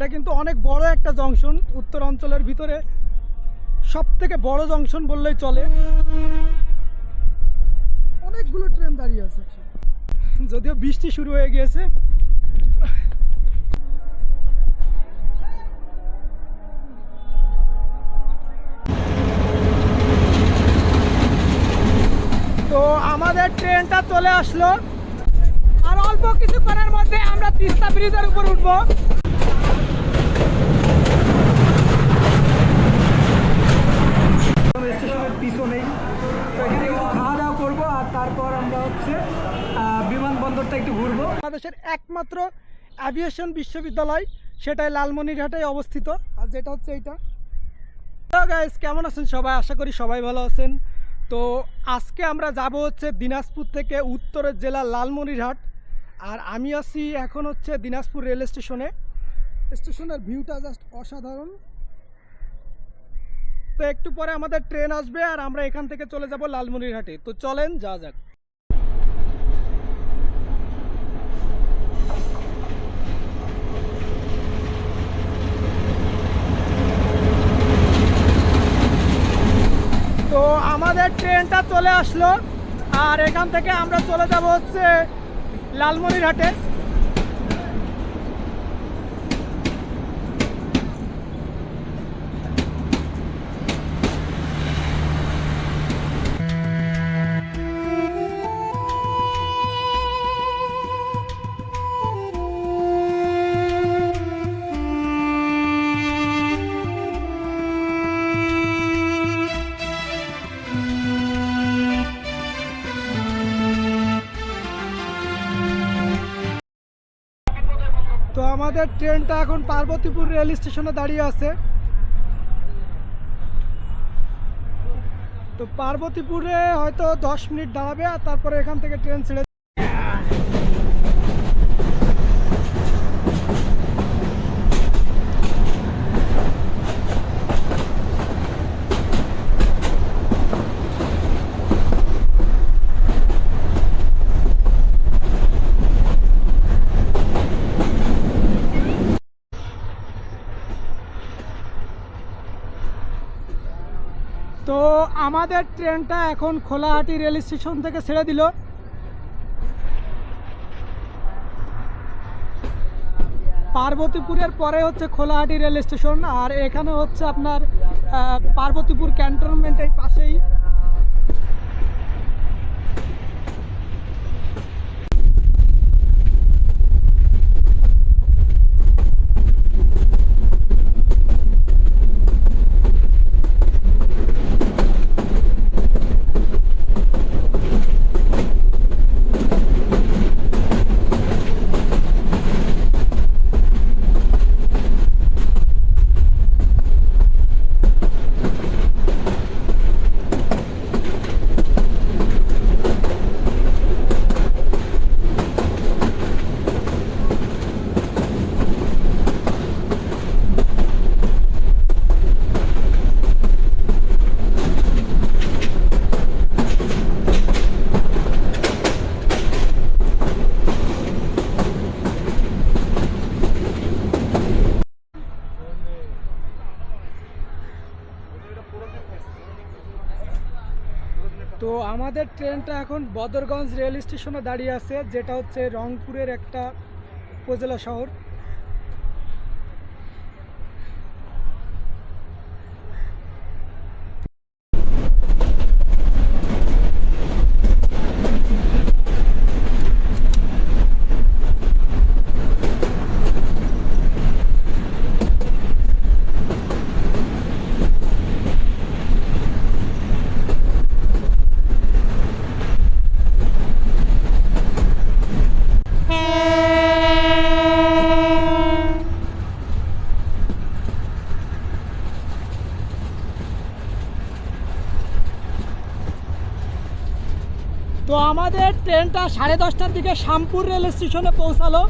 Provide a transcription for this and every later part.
এটা কিন্তু অনেক বড় একটা জংশন উত্তর অঞ্চলের ভিতরে। সব থেকে বড় জংশন বললেই চলে। অনেকগুলো ট্রেন দাঁড়িয়ে আছে যদিও বৃষ্টি শুরু হয়ে গিয়েছে। তো আমাদের ট্রেনটা চলে আসলো। আর অল্প কিছুক্ষণের মধ্যে আমরা তিস্তা ব্রিজের উপর উঠবো। তো এখানে খাওয়া দাওয়া করব আর তারপর আমরা হচ্ছে ঘুরবো। বাংলাদেশের একমাত্র অ্যাভিয়েশন বিশ্ববিদ্যালয়, সেটাই লালমনিরহাটে অবস্থিত। আর যেটা হচ্ছে এইটা। হ্যালো গাইস কেমন আছেন সবাই? আশা করি সবাই ভালো আছেন। তো আজকে আমরা যাব হচ্ছে দিনাজপুর থেকে উত্তরের জেলা লালমনিরহাট। আর আমি আছি এখন হচ্ছে দিনাজপুর রেল স্টেশনে স্টেশনের ভিউটা জাস্ট অসাধারণ। তো একটু পরে আমাদের ট্রেন আসবে আর আমরা এখান থেকে চলে যাব লালমনিরহাটে। তো চলেন যা যাক। তো আমাদের ট্রেনটা চলে আসলো আর এখান থেকে আমরা চলে যাব হচ্ছে লালমনিরহাটে। আমাদের ট্রেনটা এখন পার্বতীপুর রেল স্টেশনে দাঁড়িয়ে আছে। তো পার্বতীপুরে হয়তো দশ মিনিট দাঁড়াবে আর তারপরে এখান থেকে ট্রেন ছেড়ে তো আমাদের ট্রেনটা এখন খোলাহাটি রেল স্টেশন থেকে ছেড়ে দিল। পার্বতীপুরের পরে হচ্ছে খোলাহাটি রেল স্টেশন, আর এখানে হচ্ছে আপনার পার্বতীপুর ক্যান্টনমেন্টের পাশেই তো আমাদের ট্রেনটা এখন বদরগঞ্জ রেল স্টেশনে দাঁড়িয়ে আছে, যেটা হচ্ছে রংপুরের একটা উপজেলা শহর তো আমাদের ট্রেনটা সাড়ে দশটার দিকে শ্যামপুর রেল স্টেশনে পৌঁছালো।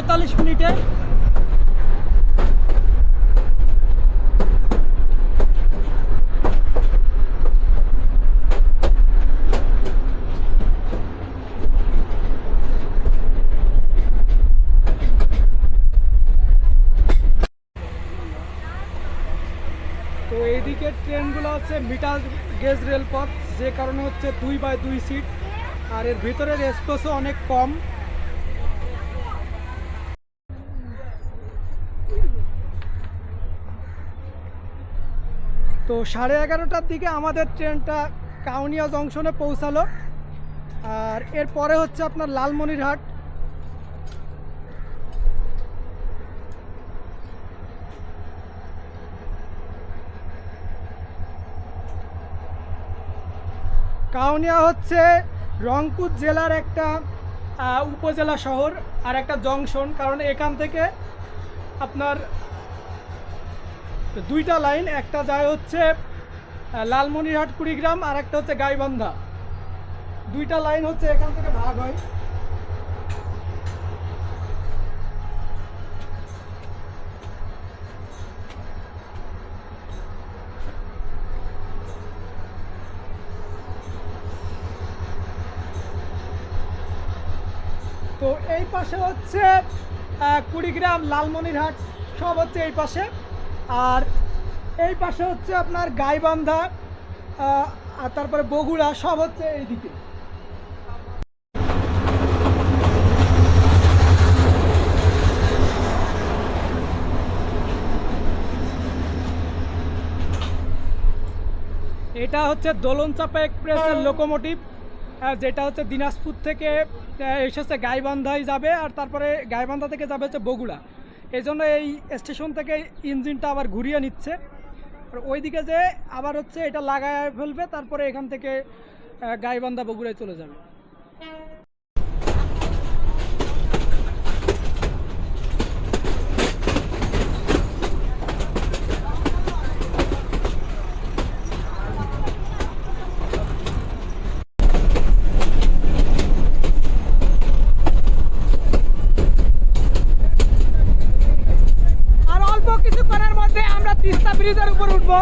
পঁয়তাল্লিশ মিনিটে। তো এইদিকে ট্রেনগুলো হচ্ছে মিটার গেজ রেলপথ, যে কারণে হচ্ছে দুই বাই দুই সিট। আর এর ভিতরের স্পেসও অনেক কম। তো সাড়ে এগারোটার দিকে আমাদের ট্রেনটা কাউনিয়া জংশনে পৌঁছালো। আর এরপরে হচ্ছে আপনার লালমনিরহাট। কাউনিয়া হচ্ছে রংপুর জেলার একটা উপজেলা শহর আর একটা জংশন, কারণ এখান থেকে আপনার দুইটা লাইন, একটা যায় হচ্ছে লালমনিরহাট, কুড়িগ্রাম, আর একটা হচ্ছে গাইবান্ধা। দুইটা লাইন হচ্ছে এখান থেকে ভাগ হয়। তো এই পাশে হচ্ছে কুড়িগ্রাম, লালমনিরহাট, সব হচ্ছে এই পাশে। আর এই পাশে হচ্ছে আপনার গাইবান্ধা আর তারপরে বগুড়া, সব হচ্ছে এই এইদিকে। এটা হচ্ছে দোলনচাপা এক্সপ্রেসের লোকোমোটিভ যেটা হচ্ছে দিনাজপুর থেকে এসেছে গাইবান্ধায় যাবে, আর তারপরে গাইবান্ধা থেকে যাবে হচ্ছে বগুড়া। এই জন্য এই স্টেশন থেকে ইঞ্জিনটা আবার ঘুরিয়ে নিচ্ছে। আর ওইদিকে যে আবার হচ্ছে এটা লাগায় ফেলবে, তারপরে এখান থেকে গাইবান্ধা বগুড়ায় চলে যাবে আর অল্প কিছুক্ষণের মধ্যে আমরা তিস্তা ব্রিজের উপর উঠবো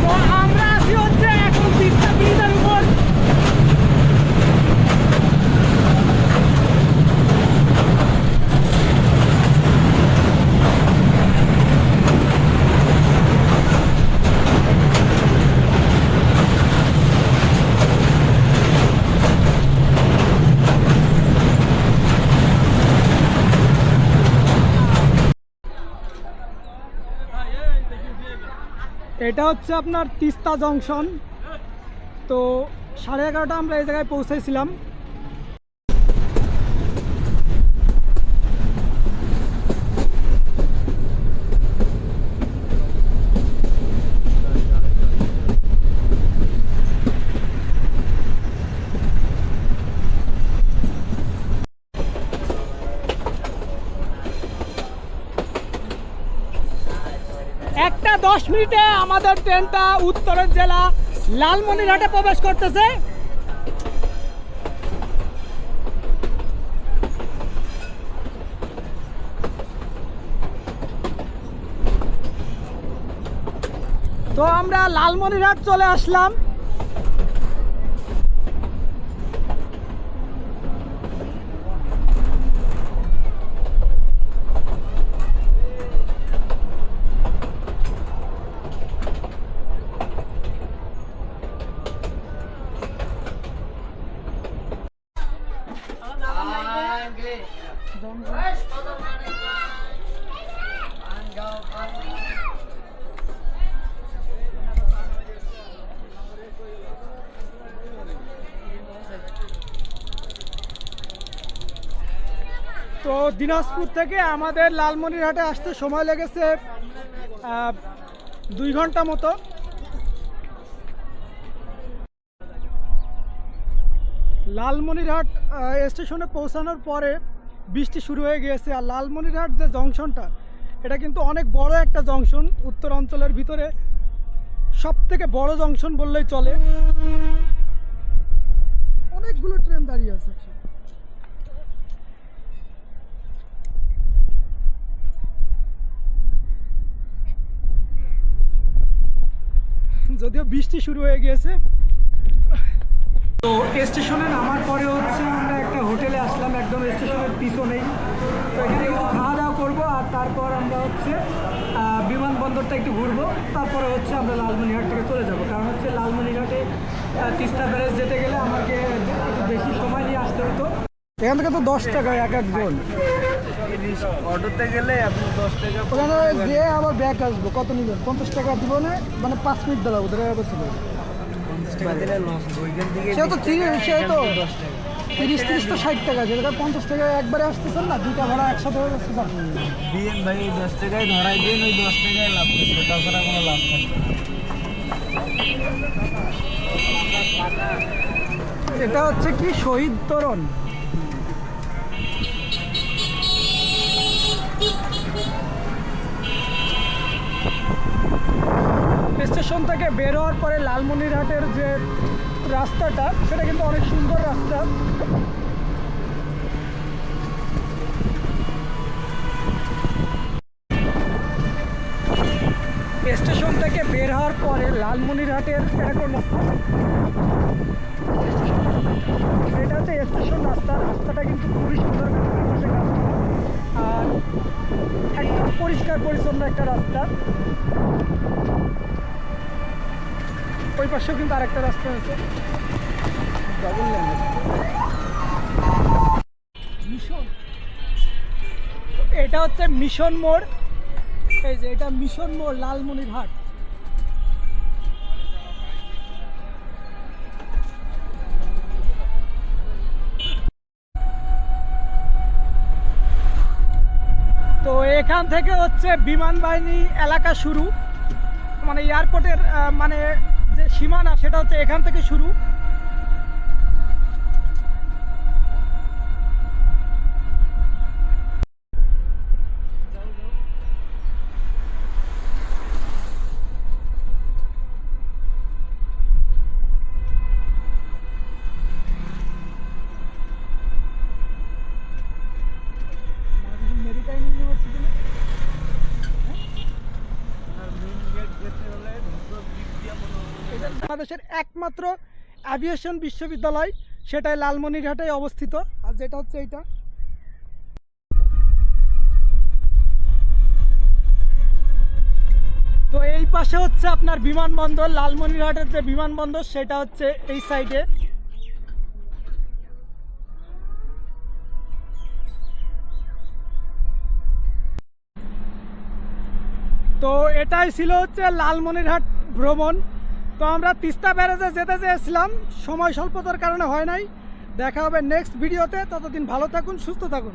তো আমরা আছি হচ্ছে এখন তিস্তা ব্রিজের উপর এটা হচ্ছে আপনার তিস্তা জংশন। তো সাড়ে এগারোটা আমরা এই জায়গায় পৌঁছেছিলাম একটা দশ মিনিটে আমাদের ট্রেনটা উত্তরের জেলা লালমনিরহাটে প্রবেশ করতেছে। তো আমরা লালমনিরহাট চলে আসলাম। তো দিনাজপুর থেকে আমাদের লালমনিরহাটে আসতে সময় লেগেছে দুই ঘণ্টা মতো। লালমনিরহাট স্টেশনে পৌঁছানোর পরে বৃষ্টি শুরু হয়ে গিয়েছে। আর লালমনিরহাট যে জংশনটা, এটা কিন্তু অনেক বড় একটা জংশন উত্তর অঞ্চলের ভিতরে। সব থেকে বড় জংশন বললেই চলে। অনেকগুলো ট্রেন দাঁড়িয়ে আছে যদিও বৃষ্টি শুরু হয়ে গিয়েছে। তো স্টেশনে নামার পরে হচ্ছে আমরা একটা হোটেলে আসলাম একদম স্টেশনের পিছনেই। তো এখানে কিছু খাওয়া দাওয়া করব আর তারপর আমরা হচ্ছে বিমানবন্দরটা একটু ঘুরবো। তারপরে হচ্ছে আমরা লালমনিরহাট থেকে চলে যাব। কারণ হচ্ছে লালমনিরহাটে তিস্তা ব্যারেজ যেতে গেলে আমাকে একটু বেশি সময় নিয়ে আসতে হতো। এখান থেকে তো দশ টাকা এক একজন। অটোতে গেলে আপনি দশ টাকা ওখানে গিয়ে আবার ব্যাগ আসব কত নেবেন? পঞ্চাশ টাকা দিব না মানে পাঁচ মিনিট দাঁড়াবো দাঁড়াবো বলছিল পঞ্চাশ টাকা দিলে লস ওইখান থেকে সে তো তিরিশ সে তো দশ টাকা। তিরিশ তিরিশ তো ষাট টাকা পঞ্চাশ টাকা একবারে আসতেছেন না দুইটা ভাড়া একসাথে হয়ে যাচ্ছে স্যার দিন ভাই ওই দশ টাকায় ধরাই দিন ওই দশ টাকায় লাভ করছে তাছাড়া কোনো লাভ থাকবে এটা হচ্ছে কি? শহীদ তোরণ। স্টেশন থেকে বের হওয়ার পরে লালমনিরহাটের যে রাস্তাটা, সেটা কিন্তু অনেক সুন্দর রাস্তা স্টেশন থেকে বের হওয়ার পরে লালমনিরহাটের এরকম এটা হচ্ছে স্টেশন রাস্তা রাস্তাটা কিন্তু খুবই সুন্দর। আর একদম পরিষ্কার পরিচ্ছন্ন একটা রাস্তা। ওই পাশেও কিন্তু আরেকটা রাস্তা আছে। Double lane mission. এটা হচ্ছে মিশন মোড়। এই যে এটা মিশন মোড় লালমনিরহাট। তো এখান থেকে হচ্ছে বিমান বাহিনী এলাকা শুরু। মানে এয়ারপোর্টের মানে যে সীমানা, সেটা হচ্ছে এখান থেকে শুরু। বাংলাদেশের একমাত্র অ্যাভিয়েশন বিশ্ববিদ্যালয়, সেটাই লালমনিরহাটে অবস্থিত। আর যেটা হচ্ছে এইটা। তো এই পাশে হচ্ছে আপনার বিমানবন্দর, লালমনিরহাটের যে বিমানবন্দর, সেটা হচ্ছে এই সাইডে। তো এটাই ছিল হচ্ছে লালমনিরহাট ভ্রমণ। তো আমরা তিস্তা ব্যারেজে যেতে চেয়েছিলাম। সময় স্বল্পতার কারণে হয় নাই। দেখা হবে নেক্সট ভিডিওতে। ততদিন ভালো থাকুন, সুস্থ থাকুন।